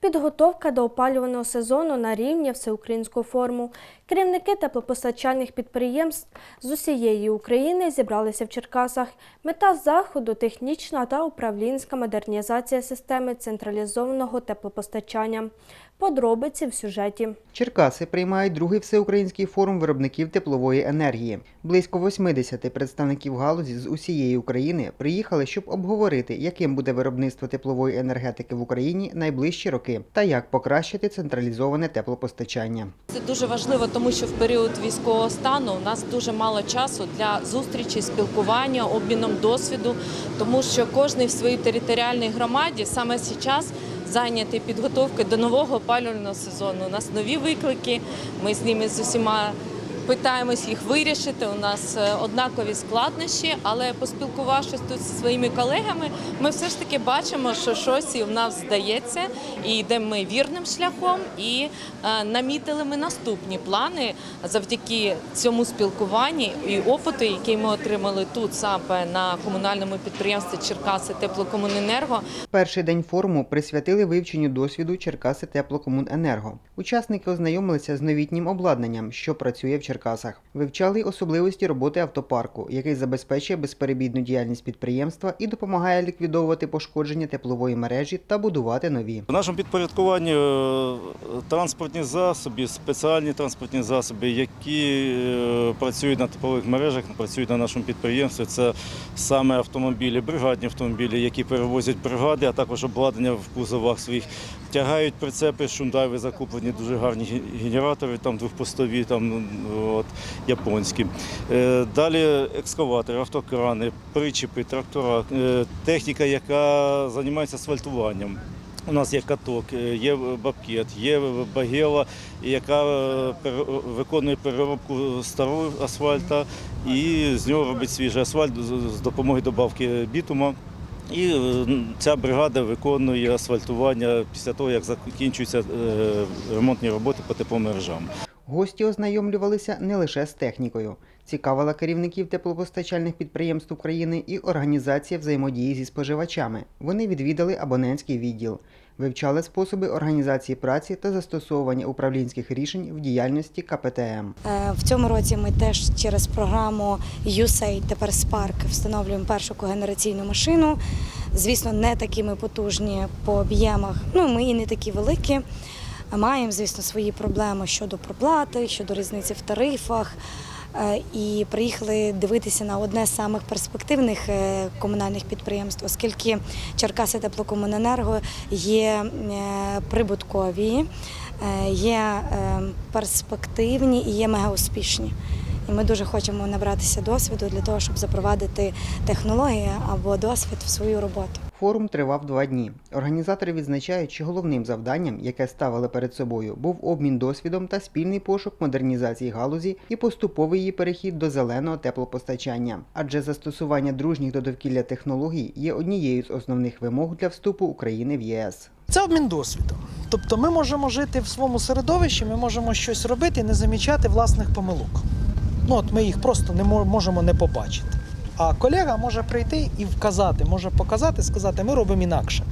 Підготовка до опалювального сезону на рівні всеукраїнського форуму. Керівники теплопостачальних підприємств з усієї України зібралися в Черкасах. Мета заходу технічна та управлінська модернізація системи централізованого теплопостачання. Подробиці в сюжеті. Черкаси приймають другий всеукраїнський форум виробників теплової енергії. Близько 80 представників галузі з усієї України приїхали, щоб обговорити, яким буде виробництво теплової енергетики в Україні найближчі роки та як покращити централізоване теплопостачання. Це дуже важливо, тому що в період військового стану у нас дуже мало часу для зустрічі, спілкування, обміном досвіду, тому що кожен в своїй територіальній громаді саме зараз зайняти підготовкою до нового опалювального сезону. У нас нові виклики. Ми з ними з усіма. Питаємось їх вирішити. У нас е, однакові складнощі, але поспілкувавшись тут зі своїми колегами, ми все ж таки бачимо, що щось і в нас здається, і йдемо ми вірним шляхом, і е, намітили ми наступні плани завдяки цьому спілкуванні і опиту, який ми отримали тут саме на комунальному підприємстві Черкаси Теплокомуненерго. Перший день форуму присвятили вивченню досвіду Черкаси Теплокомуненерго. Учасники ознайомилися з новітнім обладнанням, що працює в Черкасах. Вивчали особливості роботи автопарку, який забезпечує безперебідну діяльність підприємства і допомагає ліквідовувати пошкодження теплової мережі та будувати нові. В нашому підпорядкуванні е, транспортні засоби, спеціальні транспортні засоби, які е, працюють на теплових мережах, працюють на нашому підприємстві. Це саме автомобілі, бригадні автомобілі, які перевозять бригади, а також обладнання в кузовах своїх. Тягають прицепи, шундайви закуплені, дуже гарні генератори, там двохпостові, там от, японські. Е, Далі екскаватори, автокрани, причепи, трактора, е, техніка, яка займається асфальтуванням. У нас є каток, е, є бабкет, є багела, яка е, виконує переробку старого асфальта і з нього робить свіжий асфальт з- допомогою добавки бітума. І е, ця бригада виконує асфальтування після того, як закінчуються ремонтні роботи по тепломережам. Гості ознайомлювалися не лише з технікою. Цікавила керівників теплопостачальних підприємств України і організація взаємодії зі споживачами. Вони відвідали абонентський відділ, вивчали способи організації праці та застосовування управлінських рішень в діяльності КПТМ. Е, В цьому році ми теж через програму USAID, тепер Spark, встановлюємо першу когенераційну машину. Звісно, не такі ми потужні по об'ємах. Ну, ми і не такі великі. Маємо, звісно, свої проблеми щодо проплати, щодо різниці в тарифах. Е, І приїхали дивитися на одне з самих перспективних е, комунальних підприємств, оскільки Черкаси Теплокомуненерго є е, прибуткові, є перспективні і є мегауспішні. І ми дуже хочемо набратися досвіду для того, щоб запровадити технології або досвід в свою роботу. Форум тривав два дні. Організатори відзначають, що головним завданням, яке ставили перед собою, був обмін досвідом та спільний пошук модернізації галузі і поступовий її перехід до зеленого теплопостачання. Адже застосування дружніх до довкілля технологій є однією з основних вимог для вступу України в ЄС. Це обмін досвідом. Тобто ми можемо жити в своєму середовищі, ми можемо щось робити не замічати власних помилок. Ну от ми їх просто не можемо не побачити. А колега може прийти і вказати, може показати, сказати, ми робимо інакше.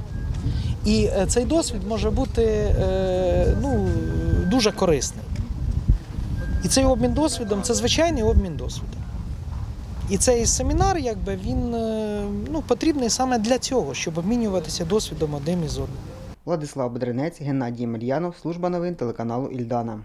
І е, цей досвід може бути е, ну, дуже корисний. І цей обмін досвідом це звичайний обмін досвідом. І цей семінар, якби він е, ну, потрібний саме для цього, щоб обмінюватися досвідом одним із одним. Владислав Бедренець, Геннадій Мельянов, служба новин телеканалу Ільдана.